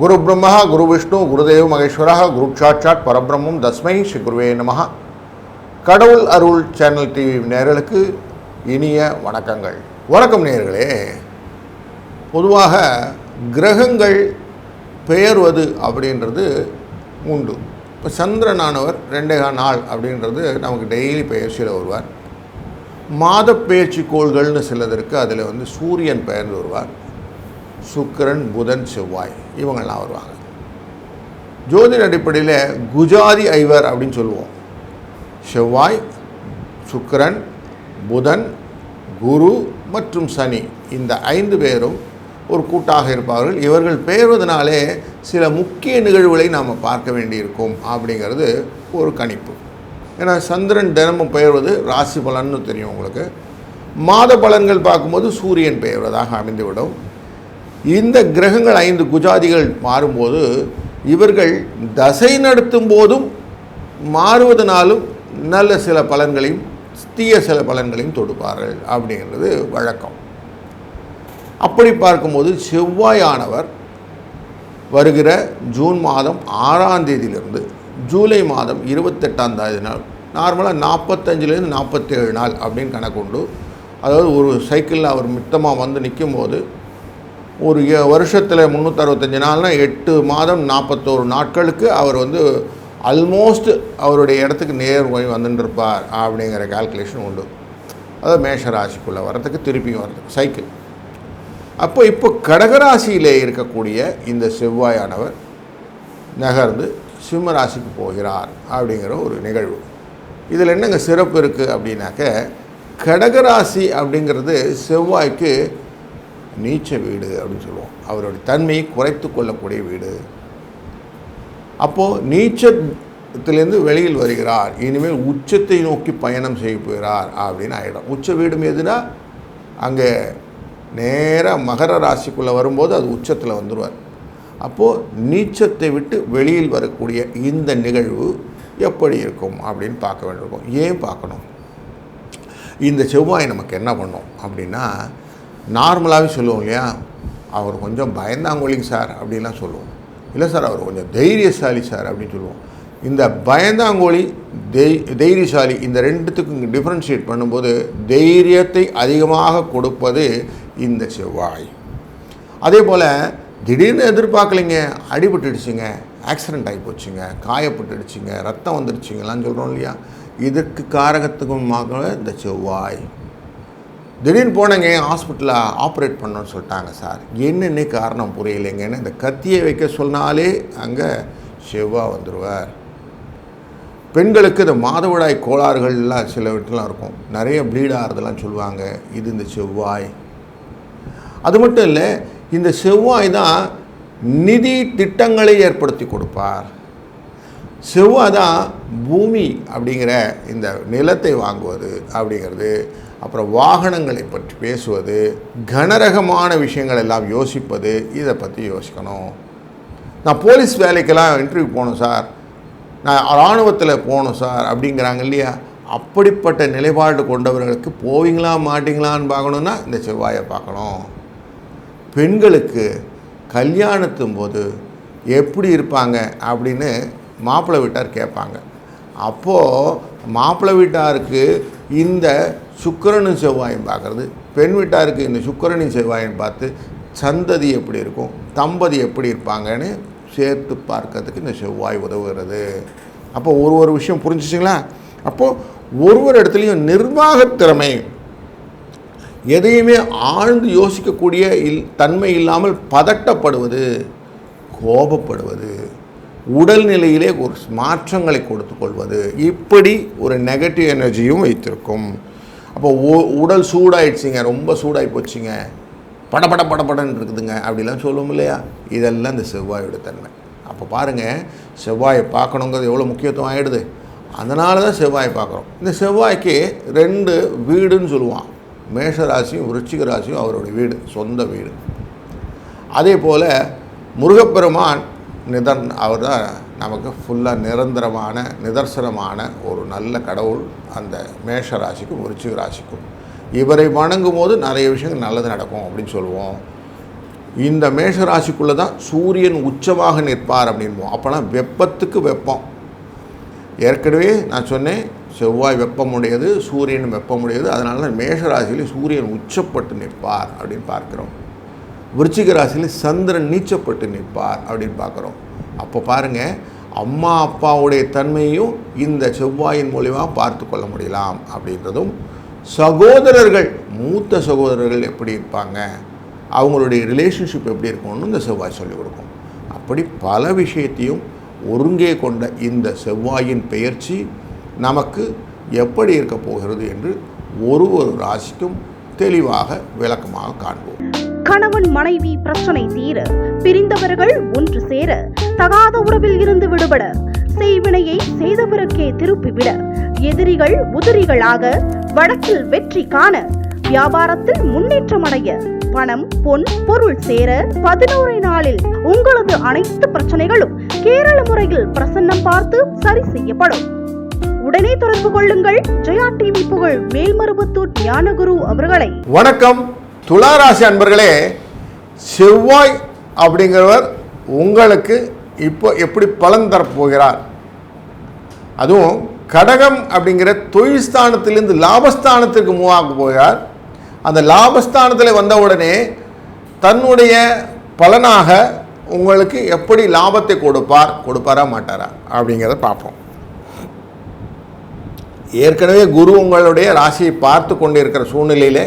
குரு பிரம்மா குரு விஷ்ணு குருதேவ் மகேஸ்வரா குரு சாட்சாட் பரபிரம்மம் தஸ்மை ஸ்ரீ குருவே கடவுள் அருள் சேனல் டிவி நேர்களுக்கு இனிய வணக்கங்கள். வணக்கம் நேர்களே. பொதுவாக கிரகங்கள் பெயர்வது அப்படின்றது உண்டு. இப்போ சந்திரனானவர் ரெண்டே நாள் அப்படின்றது நமக்கு டெய்லி பயிற்சியில் வருவார். மாத பேச்சு கோள்கள்னு சிலதற்கு அதில் வந்து சூரியன் பெயர்ந்து வருவார். சுக்கரன் புதன் செவ்வாய். இவங்கெல்லாம் வருவாங்க. ஜோதிட அடிப்படையில் குஜாதி ஐவர் அப்படின்னு சொல்லுவோம். செவ்வாய் சுக்கரன் புதன் குரு மற்றும் சனி. இந்த ஐந்து பேரும் ஒரு கூட்டாக இருப்பார்கள். இவர்கள் பெயர்வதனாலே சில முக்கிய நிகழ்வுகளை நாம் பார்க்க வேண்டியிருக்கும் அப்படிங்கிறது ஒரு கணிப்பு. ஏன்னா சந்திரன் தினமும் பெயர்வது ராசி பலன்னு தெரியும் உங்களுக்கு. மாத பலன்கள் பார்க்கும்போது சூரியன் பெயர்வதாக அமைந்துவிடும். இந்த கிரகங்கள் ஐந்து குஜாதிகள் மாறும்போது இவர்கள் தசை நடத்தும் போதும் மாறுவதனாலும் நல்ல சில பலன்களையும் தீய சில பலன்களையும் தொடுப்பார்கள் அப்படிங்கிறது வழக்கம். அப்படி பார்க்கும்போது செவ்வாயானவர் வருகிற ஜூன் மாதம் ஆறாம் தேதியிலிருந்து ஜூலை மாதம் இருபத்தெட்டாம் தேதி நாள் நார்மலாக நாற்பத்தஞ்சிலேருந்து நாற்பத்தேழு நாள் அப்படின்னு கணக்குண்டு அதாவது ஒரு சைக்கிளில் அவர் மித்தமாக வந்து நிற்கும் போது ஒரு வருஷத்தில் முந்நூற்றறுபத்தஞ்சு நாள்னா எட்டு மாதம் நாற்பத்தோரு நாட்களுக்கு அவர் வந்து அல்மோஸ்ட் அவருடைய இடத்துக்கு நேர் போய் வந்துட்டுருப்பார் அப்படிங்கிற கால்குலேஷன் உண்டு. அதாவது மேஷ ராசிக்குள்ளே வர்றதுக்கு திருப்பியும் வரதுக்கு சைக்கிள் அப்போ இப்போ கடகராசியிலே இருக்கக்கூடிய இந்த செவ்வாயானவர் நகர்ந்து சிம்மராசிக்கு போகிறார் அப்படிங்கிற ஒரு நிகழ்வு. இதில் என்னங்க சிறப்பு இருக்குது அப்படின்னாக்க கடகராசி அப்படிங்கிறது செவ்வாய்க்கு நீச்ச வீடு அப்படின்னு சொல்லுவோம். அவருடைய தன்மையை குறைத்து கொள்ளக்கூடிய வீடு. அப்போது நீச்சத்திலேருந்து வெளியில் வருகிறார். இனிமேல் உச்சத்தை நோக்கி பயணம் செய்ய போகிறார் அப்படின்னு ஆகிடும் உச்ச வீடும் எதுனா? அங்கே நேராக மகர ராசிக்குள்ளே வரும்போது அது உச்சத்தில் வந்துடுவார் அப்போது நீச்சத்தை விட்டு வெளியில் வரக்கூடிய இந்த நிகழ்வு எப்படி இருக்கும் அப்படின்னு பார்க்க வேண்டியிருக்கும். ஏன் பார்க்கணும்? இந்த செவ்வாய் நமக்கு என்ன பண்ணும் அப்படின்னா நார்மலாகவே சொல்லுவோம் இல்லையா? அவர் கொஞ்சம் பயந்தாங்கொழிங்க சார் அப்படின்லாம் சொல்லுவோம். இல்லை சார் அவர் கொஞ்சம் தைரியசாலி சார் அப்படின்னு சொல்லுவோம். இந்த பயந்தாங்கோழி தெய் தைரியசாலி இந்த ரெண்டுத்துக்கும் டிஃப்ரென்ஷியேட் பண்ணும்போது தைரியத்தை அதிகமாக கொடுப்பது இந்த செவ்வாய். அதே போல் திடீர்னு எதிர்பார்க்கலைங்க அடிபட்டுடுச்சுங்க ஆக்சிடெண்ட் ஆகி போச்சுங்க காயப்பட்டுடுச்சுங்க ரத்தம் வந்துடுச்சுங்கலாம் சொல்கிறோம் இல்லையா? இதற்கு காரகத்துக்குமாக இந்த செவ்வாய். திடீர்னு போனேங்க ஹாஸ்பிட்டலில் ஆப்ரேட் பண்ணோன்னு சொல்லிட்டாங்க சார். என்னென்ன காரணம் புரியலைங்கன்னு இந்த கத்தியை வைக்க சொன்னாலே அங்கே செவ்வாய் வந்துடுவார் பெண்களுக்கு இந்த மாதவிடாய் கோளாறுகள்லாம் சில வீட்டிலாம் இருக்கும். நிறைய ப்ளீட் ஆகிறதுலாம் சொல்லுவாங்க. இது இந்த செவ்வாய். அது மட்டும் இல்லை இந்த செவ்வாய் தான் நிதி திட்டங்களை ஏற்படுத்தி கொடுப்பார். செவ்வாய் தான் பூமி அப்படிங்கிற இந்த நிலத்தை வாங்குவது அப்படிங்கிறது அப்புறம் வாகனங்களை பற்றி பேசுவது கனரகமான விஷயங்கள் எல்லாம் யோசிப்பது இதை பற்றி யோசிக்கணும். நான் போலீஸ் வேலைக்கெல்லாம் இன்டர்வியூ போகணும் சார். நான் இராணுவத்தில் போகணும் சார் அப்படிங்கிறாங்க இல்லையா? அப்படிப்பட்ட நிலைப்பாடு கொண்டவர்களுக்கு போவீங்களா மாட்டிங்களான்னு பார்க்கணுன்னா இந்த செவ்வாயை பார்க்கணும். பெண்களுக்கு கல்யாணத்தும் போது எப்படி இருப்பாங்க அப்படின்னு மாப்பிள்ளை வீட்டார் கேட்பாங்க. அப்போது மாப்பிள்ளை வீட்டாருக்கு இந்த சுக்கரனும் செவ்வாயும் பார்க்குறது பெண் வீட்டாருக்கு இந்த சுக்கரனும் செவ்வாயும் பார்த்து சந்ததி எப்படி இருக்கும் தம்பதி எப்படி இருப்பாங்கன்னு சேர்த்து பார்க்கறதுக்கு இந்த செவ்வாய் உதவுகிறது. அப்போ ஒரு ஒரு விஷயம் புரிஞ்சிச்சிங்களா? அப்போது ஒரு ஒரு இடத்துலையும் நிர்வாக திறமை எதையுமே ஆழ்ந்து யோசிக்கக்கூடிய இல் தன்மை இல்லாமல் பதட்டப்படுவது கோபப்படுவது. உடல்நிலையிலே ஒரு மாற்றங்களை கொடுத்துக்கொள்வது. இப்படி ஒரு நெகட்டிவ் எனர்ஜியும் வைத்திருக்கும். அப்போ உடல் சூடாயிடுச்சுங்க ரொம்ப சூடாகி போச்சுங்க. படபட படபடன்னு இருக்குதுங்க. அப்படிலாம் சொல்லுவோம் இல்லையா? இதெல்லாம் இந்த செவ்வாயோட தன்மை. அப்போ பாருங்கள் செவ்வாயை பார்க்கணுங்கிறது எவ்வளோ முக்கியத்துவம் ஆகிடுது அதனால தான் செவ்வாயை பார்க்குறோம். இந்த செவ்வாய்க்கு ரெண்டு வீடுன்னு சொல்லுவான். மேஷ ராசியும் விருச்சிக ராசியும் அவருடைய வீடு சொந்த வீடு. அதே போல் முருகப்பெருமான் நிதர் அவர் தான் நமக்கு ஃபுல்லாக நிரந்தரமான நிதர்சனமான ஒரு நல்ல கடவுள். அந்த மேஷ ராசிக்கும் விருச்சிக ராசிக்கும் இவரை வணங்கும் போது நிறைய விஷயங்கள் நல்லது நடக்கும் அப்படின்னு சொல்லுவோம். இந்த மேஷ ராசிக்குள்ளே தான் சூரியன் உச்சமாக நிற்பார் அப்படின்போம் அப்போனா வெப்பத்துக்கு வெப்பம். ஏற்கனவே நான் சொன்னேன் செவ்வாய் வெப்பமுடையது சூரியன் வெப்பமுடையது. அதனால தான் மேஷ ராசியில் சூரியன் உச்சப்பட்டு நிற்பார் அப்படின்னு பார்க்குறோம். விருச்சிக ராசியில் சந்திரன் நீச்சப்பட்டு நிற்பார் அப்படின்னு பார்க்குறோம். அப்போ பாருங்கள் அம்மா அப்பாவுடைய தன்மையும் இந்த செவ்வாயின் மூலிமா பார்த்து கொள்ள முடியலாம் அப்படின்றதும் சகோதரர்கள் மூத்த சகோதரர்கள் எப்படி இருப்பாங்க அவங்களுடைய ரிலேஷன்ஷிப் எப்படி இருக்கும்னு இந்த செவ்வாய் சொல்லிக் கொடுக்கும். அப்படி பல விஷயத்தையும் ஒருங்கே கொண்ட இந்த செவ்வாயின் பெயர்ச்சி நமக்கு எப்படி இருக்க போகிறது என்று ஒரு ஒரு ராசிக்கும் தெளிவாக விளக்கமாக காண்போம். கணவன் மனைவி பிரச்சனை தீர பிரிந்தவர்கள் ஒன்று சேர தகாத உறவில் இருந்து விடுபட செய்வினையை செய்தவருக்கே திருப்பிவிட எதிரிகள் உதிரிகளாக வழக்கில் வெற்றி காண வியாபாரத்தில் முன்னேற்றம் அடைய பணம் பொன் பொருள் சேர பதினோரு நாளில் உங்களது அனைத்து பிரச்சனைகளும் கேரள முறையில் பிரசன்னம் பார்த்து சரி செய்யப்படும். உடனே தொடர்பு கொள்ளுங்கள். ஜெயா டிவி புகழ் மேல்மருவத்தூர் ஞானகுரு அவர்களை. வணக்கம். துளாராசி அன்பர்களே செவ்வாய் அப்படிங்கிறவர் உங்களுக்கு இப்போ எப்படி பலன் தரப்போகிறார்? அதுவும் கடகம் அப்படிங்கிற தொழில் ஸ்தானத்திலிருந்து லாபஸ்தானத்திற்கு மூவ் ஆக போகிறார். அந்த லாபஸ்தானத்தில் வந்த உடனே தன்னுடைய பலனாக உங்களுக்கு எப்படி லாபத்தை கொடுப்பார் கொடுப்பாரா மாட்டாரா அப்படிங்கிறத பார்ப்போம். ஏற்கனவே குரு உங்களுடைய ராசியை பார்த்து கொண்டிருக்கிற சூழ்நிலையிலே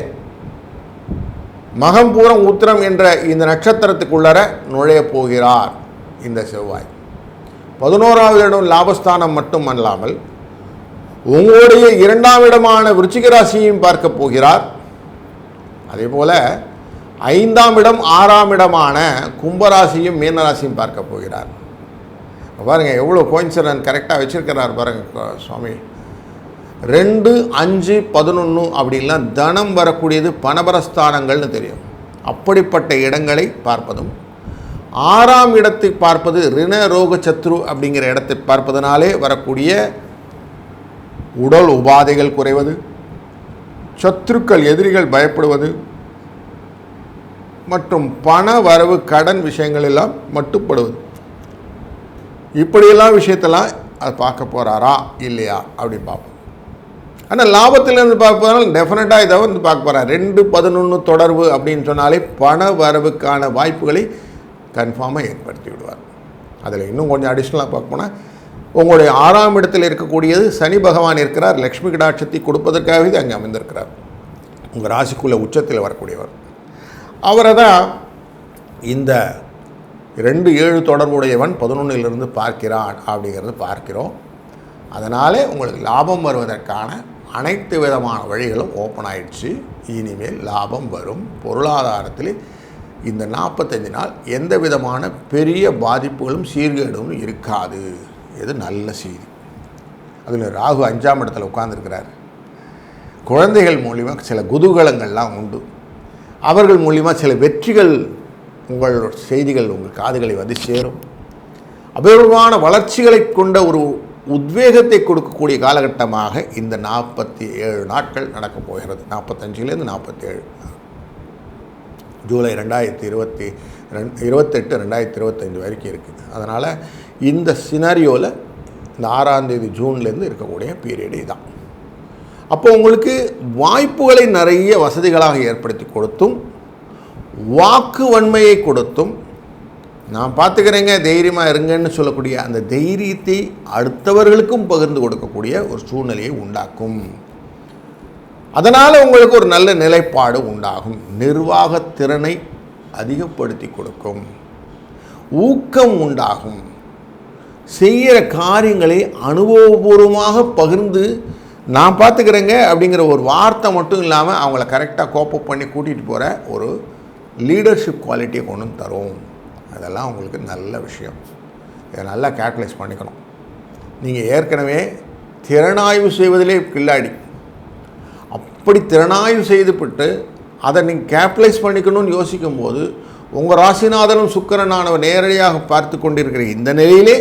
மகம் பூரம் உத்திரம் என்ற இந்த நட்சத்திரத்துக்குள்ளர நுழைய போகிறார் இந்த செவ்வாய். பதினோராவது இடம் லாபஸ்தானம் மட்டும் அல்லாமல் உங்களுடைய இரண்டாம் இடமான விருச்சிக ராசியையும் பார்க்க போகிறார். அதே போல ஐந்தாம் இடம் ஆறாம் இடமான கும்பராசியும் மீனராசியும் பார்க்க போகிறார். பாருங்கள் எவ்வளோ கோயின்சிடன் கரெக்டாக வச்சிருக்கிறார் பாருங்க சுவாமி. ரெண்டு அஞ்சு பதினொன்று அப்படின்லாம் தனம் வரக்கூடியது பணபரஸ்தானங்கள்னு தெரியும். அப்படிப்பட்ட இடங்களை பார்ப்பதும் ஆறாம் இடத்தை பார்ப்பது ரிண ரோக சத்ரு அப்படிங்கிற இடத்தை பார்ப்பதனாலே வரக்கூடிய உடல் உபாதைகள் குறைவது சத்துருக்கள் எதிரிகள் பயப்படுவது மற்றும் பண வரவு கடன் விஷயங்கள் எல்லாம் மட்டுப்படுவது. இப்படியெல்லாம் விஷயத்தெல்லாம் அது பார்க்க போகிறாரா இல்லையா அப்படின்னு பார்ப்போம். ஆனால் லாபத்திலேருந்து பார்ப்பதனால டெஃபினட்டாக இதை வந்து பார்க்க போகிறார் ரெண்டு பதினொன்று தொடர்பு அப்படின்னு சொன்னாலே பண வரவுக்கான வாய்ப்புகளை கன்ஃபார்மாக ஏற்படுத்தி விடுவார். அதில் இன்னும் கொஞ்சம் அடிஷ்னலாக பார்க்க போனால் உங்களுடைய ஆறாம் இடத்தில் இருக்கக்கூடியது சனி பகவான் இருக்கிறார். லக்ஷ்மி கடாட்சத்தை கொடுப்பதற்காகவே இது அங்கே அமைந்திருக்கிறார். உங்கள் ராசிக்குள்ளே உச்சத்தில் வரக்கூடியவர். அவரை தான் இந்த ரெண்டு ஏழு தொடர்புடையவன் பதினொன்றிலிருந்து பார்க்கிறான் அப்படிங்கிறது பார்க்கிறோம். அதனாலே உங்களுக்கு லாபம் வருவதற்கான அனைத்து விதமான வழிகளும் ஓப்பன் ஆயிடுச்சு. இனிமேல் லாபம் வரும். பொருளாதாரத்தில் இந்த நாற்பத்தஞ்சு நாள் எந்த விதமான பெரிய பாதிப்புகளும் சீர்கேடும் இருக்காது. இது நல்ல செய்தி. அதில் ராகு அஞ்சாம் இடத்துல உட்கார்ந்துருக்கிறார். குழந்தைகள் மூலிமா சில குதூகலங்கள்லாம் உண்டு. அவர்கள் மூலிமா சில வெற்றிகள் உங்கள் செய்திகள் உங்கள் காதுகளை வந்து சேரும். அபூர்வமான வளர்ச்சிகளை கொண்ட ஒரு உத்வேகத்தை கொடுக்கக்கூடிய காலகட்டமாக இந்த நாற்பத்தி ஏழு நாட்கள் நடக்கப் போகிறது. நாற்பத்தஞ்சிலேருந்து நாற்பத்தேழு. ஜூலை ரெண்டாயிரத்தி இருபத்தி ரெண் இருபத்தெட்டு ரெண்டாயிரத்தி இருபத்தஞ்சி வரைக்கும் இருக்குது. அதனால் இந்த சினாரியோவில் இந்த ஆறாந்தேதி ஜூன்லேருந்து இருக்கக்கூடிய பீரியடு தான். அப்போ உங்களுக்கு வாய்ப்புகளை நிறைய வசதிகளாக ஏற்படுத்தி கொடுத்தும் வாக்கு வன்மையை கொடுத்தும் நான் பார்த்துக்கிறேங்க தைரியமாக இருங்கன்னு சொல்லக்கூடிய அந்த தைரியத்தை அடுத்தவர்களுக்கும் பகிர்ந்து கொடுக்கக்கூடிய ஒரு சூழ்நிலையை உண்டாக்கும். அதனால் உங்களுக்கு ஒரு நல்ல நிலைப்பாடு உண்டாகும். நிர்வாகத்திறனை அதிகப்படுத்தி கொடுக்கும். ஊக்கம் உண்டாகும். செய்கிற காரியங்களை அனுபவபூர்வமாக பகிர்ந்து நான் பார்த்துக்கிறேங்க அப்படிங்கிற ஒரு வார்த்தை மட்டும் இல்லாமல் அவங்கள கரெக்டாக கோப்பப் பண்ணி கூட்டிகிட்டு போகிற ஒரு லீடர்ஷிப் குவாலிட்டியை கொண்டு தரும். அதெல்லாம் உங்களுக்கு நல்ல விஷயம். இதை நல்லா கேட்டலைஸ் பண்ணிக்கணும். நீங்கள் ஏற்கனவே திறனாய்வு செய்வதிலே கில்லாடி. அப்படி திறனாய்வு செய்துவிட்டு அதை நீங்கள் கேப்டலைஸ் பண்ணிக்கணும்னு யோசிக்கும்போது உங்கள் ராசிநாதனும் சுக்கிரனானவர் நேரடியாக பார்த்து கொண்டிருக்கிற இந்த நிலையிலே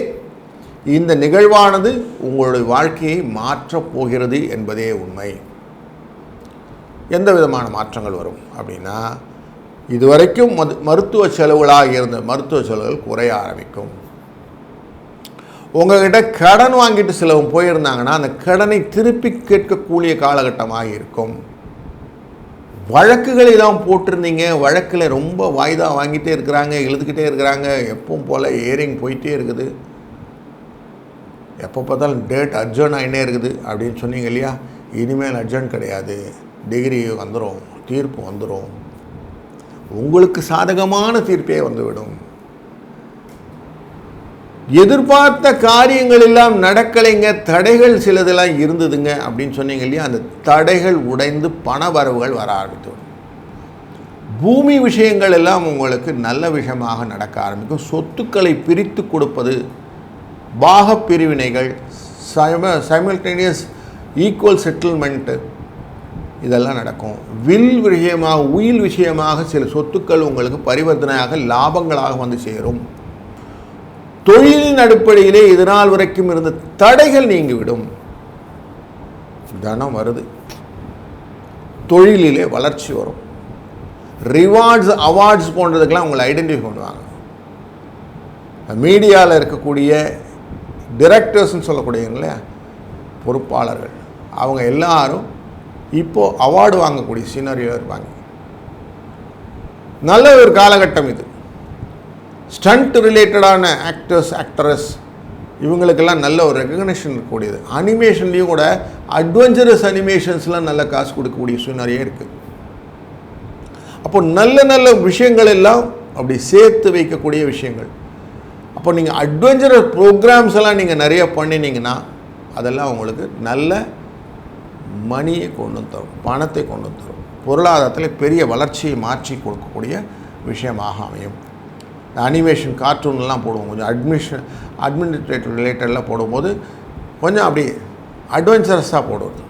இந்த நிகழ்வானது உங்களுடைய வாழ்க்கையை மாற்றப் போகிறது என்பதே உண்மை. எந்த விதமான மாற்றங்கள் வரும் அப்படின்னா இதுவரைக்கும் மது மருத்துவ செலவுகளாக இருந்த மருத்துவ செலவுகள் குறைய ஆரம்பிக்கும். உங்ககிட்ட கடன் வாங்கிட்டு சிலவங்க போயிருந்தாங்கன்னா அந்த கடனை திருப்பி கேட்கக்கூடிய காலகட்டமாக இருக்கும். வழக்குகளை தான் போட்டிருந்தீங்க வழக்கில் ரொம்ப வாய்தா வாங்கிட்டே இருக்கிறாங்க எழுதுக்கிட்டே இருக்கிறாங்க எப்பவும் போல் ஏரிங் போயிட்டே இருக்குது. எப்போ பார்த்தாலும் டேட் அர்ஜென்ட் ஆகினே இருக்குது அப்படின்னு சொன்னீங்க இல்லையா? இனிமேல் அர்ஜென்ட் கிடையாது. டிகிரி வந்துடும் தீர்ப்பு வந்துடும் உங்களுக்கு சாதகமான தீர்ப்பே வந்துவிடும். எதிர்பார்த்த காரியங்கள் எல்லாம் நடக்கலைங்க தடைகள் சிலதெல்லாம் இருந்ததுங்க அப்படின்னு சொன்னீங்க இல்லையா? அந்த தடைகள் உடைந்து பண வரவுகள் வர ஆரம்பித்துவிடும். பூமி விஷயங்கள் எல்லாம் உங்களுக்கு நல்ல விஷயமாக நடக்க ஆரம்பிக்கும். சொத்துக்களை பிரித்து கொடுப்பது பாகப் பிரிவினைகள் சைம சைமல்டேனியஸ் ஈக்குவல் செட்டில்மெண்ட்டு இதெல்லாம் நடக்கும். வில் விஷயமாக உயில் விஷயமாக சில சொத்துக்கள் உங்களுக்கு பரிவர்த்தனையாக லாபங்களாக வந்து சேரும். தொழிலின் அடிப்படையிலே இதனால் வரைக்கும் இருந்த தடைகள் நீங்கிவிடும். தனம் வருது. தொழிலிலே வளர்ச்சி வரும். ரிவார்ட்ஸ் அவார்ட்ஸ் போன்றதுக்கெல்லாம் உங்களை ஐடென்டிஃபை பண்ணுவாங்க. மீடியாவில் இருக்கக்கூடிய டிரெக்டர்ஸ்னு சொல்லக்கூடியவங்க இல்லையா? பொறுப்பாளர்கள். அவங்க எல்லாரும் இப்போது அவார்டு வாங்கக்கூடிய சீனரியில் இருப்பாங்க. நல்ல ஒரு காலகட்டம் இது. ஸ்டண்ட் ரிலேட்டடான ஆக்டர்ஸ் ஆக்ட்ரஸ் இவங்களுக்கெல்லாம் நல்ல ஒரு ரெக்கக்னேஷன் இருக்கக்கூடியது. அனிமேஷன்லேயும் கூட அட்வென்ச்சரஸ் அனிமேஷன்ஸ்லாம் நல்ல காசு கொடுக்கக்கூடிய சூழ்நிலையே இருக்குது அப்போ நல்ல நல்ல விஷயங்கள் எல்லாம் அப்படி சேர்த்து வைக்கக்கூடிய விஷயங்கள். அப்போ நீங்கள் அட்வென்ச்சரஸ் ப்ரோக்ராம்ஸ் எல்லாம் நீங்கள் நிறைய பண்ணினீங்கன்னா அதெல்லாம் உங்களுக்கு நல்ல மணியை கொண்டு வந்து தரும் பணத்தை கொண்டு வந்து தரும். பொருளாதாரத்தில் பெரிய வளர்ச்சியை மாற்றி கொடுக்கக்கூடிய விஷயமாக அமையும். அனிமேஷன் கார்ட்டூன்லாம் போடுவோம். கொஞ்சம் அட்மிஷன் அட்மினிஸ்ட்ரேட்டிவ் ரிலேட்டடில் போடும்போது கொஞ்சம் அப்படி அட்வென்ச்சரஸாக போடுவது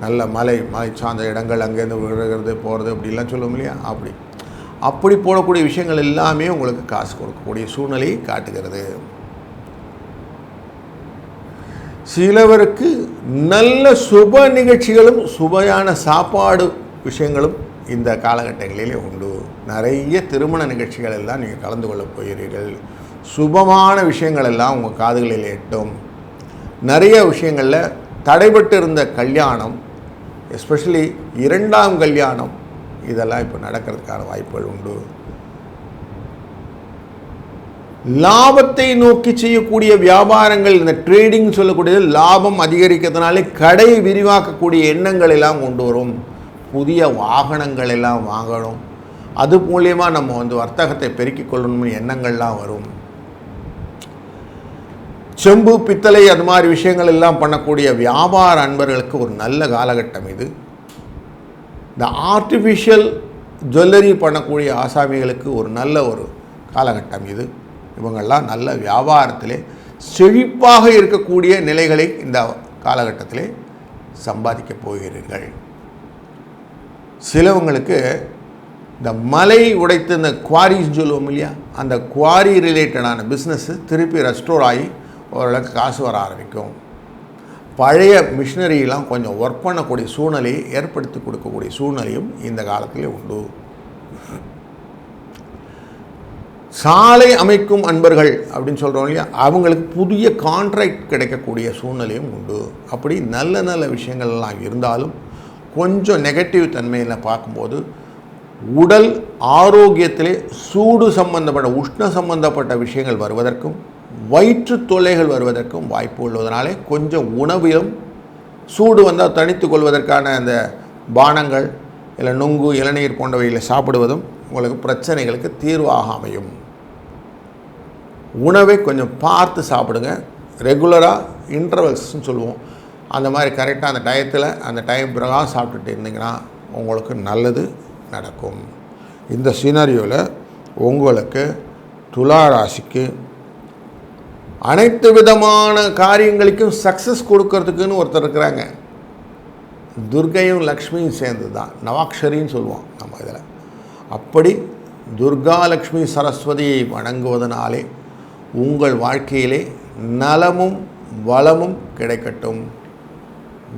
நல்ல மலை மலை சார்ந்த இடங்கள் அங்கேருந்து விழுகிறது போகிறது அப்படிலாம் சொல்லுவோம் இல்லையா? அப்படி. அப்படி போடக்கூடிய விஷயங்கள் எல்லாமே உங்களுக்கு காசு கொடுக்கக்கூடிய சூழ்நிலையை காட்டுகிறது. சிலவருக்கு நல்ல சுப நிகழ்ச்சிகளும் சுவையான சாப்பாடு விஷயங்களும் இந்த காலகட்டங்களிலே உண்டு. நிறைய திருமண நிகழ்ச்சிகள் எல்லாம் நீங்கள் கலந்து கொள்ளப் போகிறீர்கள். சுபமான விஷயங்கள் எல்லாம் உங்கள் காதுகளில் எட்டும். நிறைய விஷயங்களில் தடைபட்டு இருந்த கல்யாணம் எஸ்பெஷலி இரண்டாம் கல்யாணம் இதெல்லாம் இப்போ நடக்கிறதுக்கான வாய்ப்புகள் உண்டு. லாபத்தை நோக்கி செய்யக்கூடிய வியாபாரங்கள் இந்த ட்ரேடிங் சொல்லக்கூடியது லாபம் அதிகரிக்கிறதுனாலே கடை விரிவாக்கக்கூடிய எண்ணங்கள் எல்லாம் கொண்டு வரும். புதிய வாகனங்கள் எல்லாம் வாங்கணும். அது மூலியமாக நம்ம வந்து வர்த்தகத்தை பெருக்கிக் கொள்ளணும்னு எண்ணங்கள்லாம் வரும். செம்பு பித்தளை அது மாதிரி விஷயங்கள் எல்லாம் பண்ணக்கூடிய வியாபார அன்பர்களுக்கு ஒரு நல்ல காலகட்டம் இது. இந்த ஆர்டிஃபிஷியல் ஜுவல்லரி பண்ணக்கூடிய ஆசாமிகளுக்கு ஒரு நல்ல ஒரு காலகட்டம் இது. இவங்கெல்லாம் நல்ல வியாபாரத்திலே செழிப்பாக இருக்கக்கூடிய நிலைகளை இந்த காலகட்டத்திலே சம்பாதிக்கப் போகிறீர்கள். சிலவங்களுக்கு இந்த மலை உடைத்து இந்த குவாரின்னு சொல்லுவோம் இல்லையா? அந்த குவாரி ரிலேட்டடான பிஸ்னஸ்ஸு திருப்பி ரெஸ்டோர் ஆகி ஓரளவுக்கு காசு வர ஆரம்பிக்கும். பழைய மிஷினரியெல்லாம் கொஞ்சம் ஒர்க் பண்ணக்கூடிய சூழ்நிலையை ஏற்படுத்தி கொடுக்கக்கூடிய சூழ்நிலையும் இந்த காலத்திலே உண்டு. சாலை அமைக்கும் அன்பர்கள் அப்படின்னு சொல்கிறோம் இல்லையா? அவங்களுக்கு புதிய கான்ட்ராக்ட் கிடைக்கக்கூடிய சூழ்நிலையும் உண்டு. அப்படி நல்ல நல்ல விஷயங்கள் எல்லாம் இருந்தாலும் கொஞ்சம் நெகட்டிவ் தன்மையில் பார்க்கும்போது உடல் ஆரோக்கியத்திலே சூடு சம்பந்தப்பட்ட உஷ்ண சம்பந்தப்பட்ட விஷயங்கள் வருவதற்கும் வயிற்று தொல்லைகள் வருவதற்கும் வாய்ப்பு உள்ளதனாலே கொஞ்சம் உணவிலும் சூடு வந்தால் தணித்து கொள்வதற்கான அந்த பானங்கள் இல்லை நுங்கு இளநீர் போன்றவைகளை சாப்பிடுவதும் உங்களுக்கு பிரச்சனைகளுக்கு தீர்வாக அமையும் உணவை கொஞ்சம் பார்த்து சாப்பிடுங்க. ரெகுலராக இன்டர்வல்ஸ்னு சொல்லுவோம். அந்த மாதிரி கரெக்டாக அந்த டயத்தில் அந்த டைம் பிரகாரம் சாப்பிட்டுட்டு இருந்தீங்கன்னா உங்களுக்கு நல்லது நடக்கும். இந்த சீனரியோவில் உங்களுக்கு துலா ராசிக்கு அனைத்து விதமான காரியங்களுக்கும் சக்ஸஸ் கொடுக்கறதுக்குன்னு ஒருத்தர் இருக்கிறாங்க. துர்கையும் லக்ஷ்மியும் சேர்ந்து தான் நவாக்ஷரின்னு சொல்லுவோம் நம்ம இதில். அப்படி துர்கா லக்ஷ்மி சரஸ்வதியை வணங்குவதனாலே உங்கள் வாழ்க்கையிலே நலமும் வளமும் கிடைக்கட்டும்.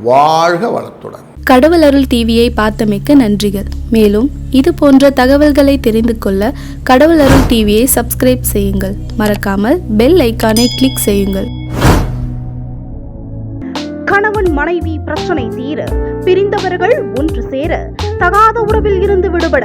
வாழ்க வளத்துடன். கடவுள் அருள் டிவியை பார்த்தமைக்க நன்றிகள். மேலும் இது போன்ற தகவல்களை தெரிந்து கொள்ள கடவுள் அருள் டிவியை சப்ஸ்கிரைப் செய்யுங்கள். மறக்காமல் பெல் ஐக்கானை கிளிக் செய்யுங்கள். கணவன் மனைவி பிரச்சனை தீர பிரிந்தவர்கள் ஒன்று சேர தகாத உறவில் இருந்து விடுபட